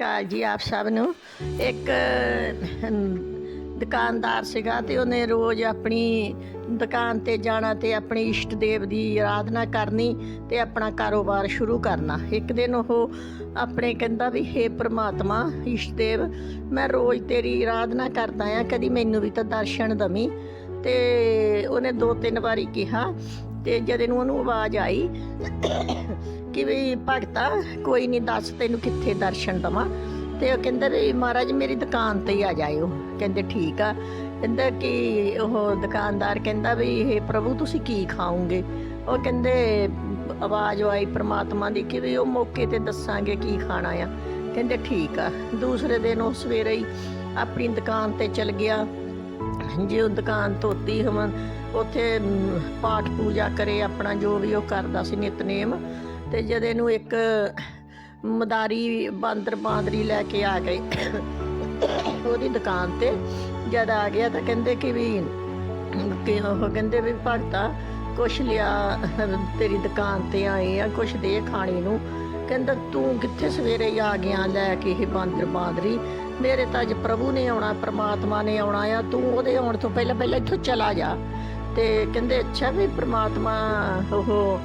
ਅਕਾਲ ਜੀ ਆਪ ਸਭ ਨੂੰ। ਇੱਕ ਦੁਕਾਨਦਾਰ ਸੀਗਾ ਤੇ ਉਹਨੇ ਰੋਜ਼ ਆਪਣੀ ਦੁਕਾਨ ਤੇ ਜਾਣਾ ਤੇ ਆਪਣੇ ਇਸ਼ਟ ਦੇਵ ਦੀ ਆਰਾਧਨਾ ਕਰਨੀ ਤੇ ਆਪਣਾ ਕਾਰੋਬਾਰ ਸ਼ੁਰੂ ਕਰਨਾ। ਇੱਕ ਦਿਨ ਉਹ ਆਪਣੇ ਕਹਿੰਦਾ ਵੀ, ਹੇ ਪ੍ਰਮਾਤਮਾ, ਇਸ਼ਟ ਦੇਵ, ਮੈਂ ਰੋਜ਼ ਤੇਰੀ ਆਰਾਧਨਾ ਕਰਦਾ ਆ, ਕਦੀ ਮੈਨੂੰ ਵੀ ਤਾਂ ਦਰਸ਼ਨ ਦਮੀ ਤੇ ਉਹਨੇ ਦੋ ਤਿੰਨ ਵਾਰੀ ਕਿਹਾ ਤੇ ਜਦ ਨੂੰ ਉਹਨੂੰ ਆਵਾਜ਼ ਆਈ ਕਿ ਵੀ ਭਗਤਾ, ਕੋਈ ਨਹੀਂ ਦੱਸ ਤੈਨੂੰ ਕਿੱਥੇ ਦਰਸ਼ਨ ਦਵਾਂ। ਤੇ ਉਹ ਕਹਿੰਦਾ ਵੀ ਮਹਾਰਾਜ, ਮੇਰੀ ਦੁਕਾਨ ਤੇ ਹੀ ਆ ਜਾਇਓ। ਕਹਿੰਦੇ ਠੀਕ ਆ। ਕਹਿੰਦਾ ਕਿ ਉਹ ਦੁਕਾਨਦਾਰ ਕਹਿੰਦਾ ਵੀ ਇਹ ਪ੍ਰਭੂ, ਤੁਸੀਂ ਕੀ ਖਾਓਗੇ? ਉਹ ਕਹਿੰਦੇ ਆਵਾਜ਼ ਆਈ ਪ੍ਰਮਾਤਮਾ ਦੀ ਕਿ ਵੀ ਉਹ ਮੌਕੇ ਤੇ ਦੱਸਾਂਗੇ ਕੀ ਖਾਣਾ ਆ। ਕਹਿੰਦੇ ਠੀਕ ਆ। ਦੂਸਰੇ ਦਿਨ ਉਹ ਸਵੇਰੇ ਹੀ ਆਪਣੀ ਦੁਕਾਨ ਤੇ ਚਲ ਗਿਆ। ਜੇ ਉਹ ਦੁਕਾਨ ਧੋਤੀ ਹਮਨ ਉੱਥੇ ਪਾਠ ਪੂਜਾ ਕਰੇ ਆਪਣਾ, ਜੋ ਵੀ ਉਹ ਕਰਦਾ ਸੀ ਨਿਤਨੇਮ ਤੇ ਜਦ ਇਹਨੂੰ ਇੱਕ ਮਦਾਰੀ, ਬਾਂਦਰ ਬਾਂਦਰੀ ਲੈ ਕੇ ਆ ਗਏ। ਉਹਦੀ ਦੁਕਾਨ ਤੇ ਜਦ ਆ ਗਿਆ ਤਾਂ ਕਹਿੰਦੇ ਕਿ ਵੀ, ਕਿ ਉਹ ਕਹਿੰਦੇ ਵੀ ਭਗਤਾ, ਕੁਛ ਲਿਆ, ਤੇਰੀ ਦੁਕਾਨ ਤੇ ਆਏ ਆ, ਕੁਛ ਦੇ ਖਾਣੇ ਨੂੰ। ਕਹਿੰਦਾ, ਤੂੰ ਕਿੱਥੇ ਸਵੇਰੇ ਆ ਗਿਆ ਲੈ ਕੇ ਇਹ ਬਾਂਦਰ ਬਾਂਦਰੀ? ਮੇਰੇ ਤਾਂ ਅੱਜ ਪ੍ਰਭੂ ਨੇ ਆਉਣਾ, ਪ੍ਰਮਾਤਮਾ ਨੇ ਆਉਣਾ ਆ, ਤੂੰ ਉਹਦੇ ਆਉਣ ਤੋਂ ਪਹਿਲਾਂ ਪਹਿਲਾਂ ਇੱਥੋਂ ਚਲਾ ਜਾ। ਤੇ ਕਹਿੰਦੇ, ਅੱਛਾ ਵੀ ਪ੍ਰਮਾਤਮਾ, ਉਹ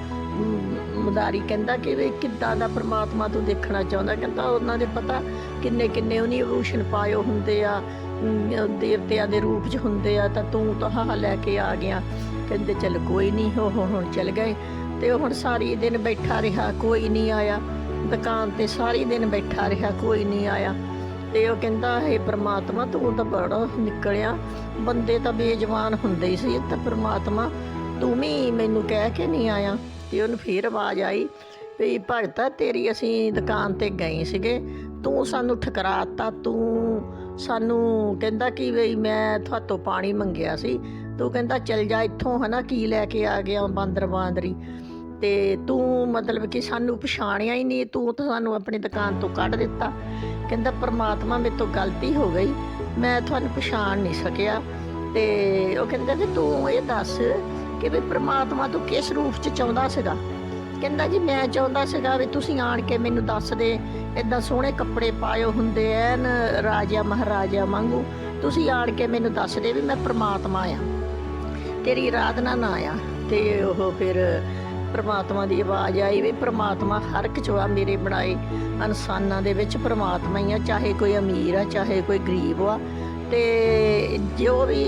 ਮਦਾਰੀ ਕਹਿੰਦਾ ਕਿ ਵੀ ਕਿੱਦਾਂ ਦਾ ਪ੍ਰਮਾਤਮਾ ਤੂੰ ਦੇਖਣਾ ਚਾਹੁੰਦਾ? ਕਹਿੰਦਾ, ਉਹਨਾਂ ਦੇ ਪਤਾ ਕਿੰਨੇ ਕਿੰਨੇ ਉਹਨੇ ਆਭੂਸ਼ਣ ਪਾਇਓ ਹੁੰਦੇ ਆ ਦੇਵਤਿਆਂ ਦੇ ਰੂਪ 'ਚ ਹੁੰਦੇ ਆ, ਤਾਂ ਤੂੰ ਤਾਂ ਆਹ ਲੈ ਕੇ ਆ ਗਿਆ। ਕਹਿੰਦੇ, ਚੱਲ ਕੋਈ ਨਹੀਂ ਉਹ ਹੁਣ ਚੱਲ ਗਏ। ਤੇ ਉਹ ਹੁਣ ਸਾਰੀ ਦਿਨ ਬੈਠਾ ਰਿਹਾ, ਕੋਈ ਨਹੀਂ ਆਇਆ। ਦੁਕਾਨ ਤੇ ਸਾਰੀ ਦਿਨ ਬੈਠਾ ਰਿਹਾ, ਕੋਈ ਨਹੀਂ ਆਇਆ। ਤੇ ਉਹ ਕਹਿੰਦਾ ਹੈ ਪ੍ਰਮਾਤਮਾ, ਤੂੰ ਤਾਂ ਬੜਾ ਨਿਕਲਿਆ। ਬੰਦੇ ਤਾਂ ਬੇਜਵਾਨ ਹੁੰਦੇ ਹੀ ਸੀ ਤਾਂ ਪ੍ਰਮਾਤਮਾ, ਤੂੰ ਵੀ ਮੈਨੂੰ ਕਹਿ ਕੇ ਨਹੀਂ ਆਇਆ। ਤੇ ਉਹਨੂੰ ਫੇਰ ਆਵਾਜ਼ ਆਈ ਵੀ ਭਗਤਾ, ਤੇਰੀ ਅਸੀਂ ਦੁਕਾਨ ਤੇ ਗਏ ਸੀਗੇ। ਤੂੰ ਸਾਨੂੰ ਠਕਰਾਤਾ, ਤੂੰ ਸਾਨੂੰ ਕਹਿੰਦਾ ਕਿ ਵੀ ਮੈਂ ਤੁਹਾਤੋਂ ਪਾਣੀ ਮੰਗਿਆ ਸੀ। ਤੂੰ ਕਹਿੰਦਾ, ਚੱਲ ਜਾ ਇੱਥੋਂ ਹਨਾ, ਕੀ ਲੈ ਕੇ ਆ ਗਿਆ ਬਾਂਦਰ ਬਾਂਦਰੀ। ਤੇ ਤੂੰ ਮਤਲਬ ਕਿ ਸਾਨੂੰ ਪਛਾਣਿਆ ਹੀ ਨਹੀਂ, ਤੂੰ ਤਾਂ ਸਾਨੂੰ ਆਪਣੀ ਦੁਕਾਨ ਤੋਂ ਕੱਢ ਦਿੱਤਾ। ਕਹਿੰਦਾ ਪਰਮਾਤਮਾ ਮੇਰੇ ਤੋਂ ਗਲਤੀ ਹੋ ਗਈ, ਮੈਂ ਤੁਹਾਨੂੰ ਪਛਾਣ ਨਹੀਂ ਸਕਿਆ। ਤੇ ਉਹ ਕਹਿੰਦਾ ਵੀ ਤੂੰ ਇਹ ਦੱਸ ਕਿ ਵੀ ਪ੍ਰਮਾਤਮਾ ਤੂੰ ਕਿਸ ਰੂਪ ਚ ਚਾਹੁੰਦਾ ਸੀਗਾ? ਕਹਿੰਦਾ ਜੀ ਮੈਂ ਚਾਹੁੰਦਾ ਸੀਗਾ ਵੀ ਤੁਸੀਂ ਆਣ ਕੇ ਮੈਨੂੰ ਦੱਸ ਦੇ ਇਦਾਂ ਸੋਹਣੇ ਕੱਪੜੇ ਪਾਇਓ ਹੁੰਦੇ ਐਨ ਰਾਜਾ ਮਹਾਰਾਜਾ ਵਾਂਗੂ, ਤੁਸੀਂ ਆਣ ਕੇ ਮੈਨੂੰ ਦੱਸ ਦੇ ਵੀ ਮੈਂ ਪ੍ਰਮਾਤਮਾ ਆ। ਤੇਰੀ ਆਰਾਧਨਾ ਨਾ ਆ ਤੇ ਉਹ ਫਿਰ ਪ੍ਰਮਾਤਮਾ ਦੀ ਆਵਾਜ਼ ਆਈ ਵੀ ਪ੍ਰਮਾਤਮਾ ਹਰ ਇੱਕ ਚੋਆ ਮੇਰੇ ਬਣਾਏ ਇਨਸਾਨਾਂ ਦੇ ਵਿੱਚ ਪ੍ਰਮਾਤਮਾ ਹੀ ਆ, ਚਾਹੇ ਕੋਈ ਅਮੀਰ ਆ, ਚਾਹੇ ਕੋਈ ਗਰੀਬ ਆ। ਤੇ ਜੋ ਵੀ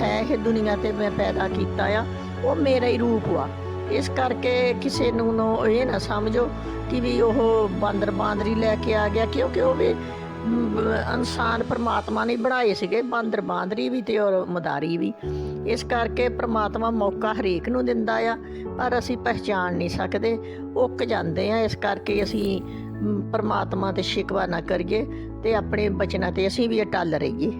ਹੈ ਇਹ ਦੁਨੀਆ ਤੇ ਮੈਂ ਪੈਦਾ ਕੀਤਾ ਆ, ਉਹ ਮੇਰਾ ਹੀ ਰੂਪ ਆ। ਇਸ ਕਰਕੇ ਕਿਸੇ ਨੂੰ ਇਹ ਨਾ ਸਮਝੋ ਕਿ ਵੀ ਉਹ ਬਾਂਦਰ ਬਾਂਦਰੀ ਲੈ ਕੇ ਆ ਗਿਆ, ਕਿਉਂਕਿ ਉਹ ਵੀ ਇਨਸਾਨ ਪਰਮਾਤਮਾ ਨੇ ਬਣਾਏ ਸੀਗੇ, ਬਾਂਦਰ ਬਾਂਦਰੀ ਵੀ ਤੇ ਔਰ ਮਦਾਰੀ ਵੀ। ਇਸ ਕਰਕੇ ਪਰਮਾਤਮਾ ਮੌਕਾ ਹਰੇਕ ਨੂੰ ਦਿੰਦਾ ਆ, ਪਰ ਅਸੀਂ ਪਹਿਚਾਨ ਨਹੀਂ ਸਕਦੇ, ਉੱਕ ਜਾਂਦੇ ਆ। ਇਸ ਕਰਕੇ ਅਸੀਂ ਪਰਮਾਤਮਾ ਤੇ ਸ਼ਿਕਵਾ ਨਾ ਕਰੀਏ ਤੇ ਆਪਣੇ ਬਚਨਾਂ ਤੇ ਅਸੀਂ ਵੀ ਅਟਲ ਰਹੀਏ।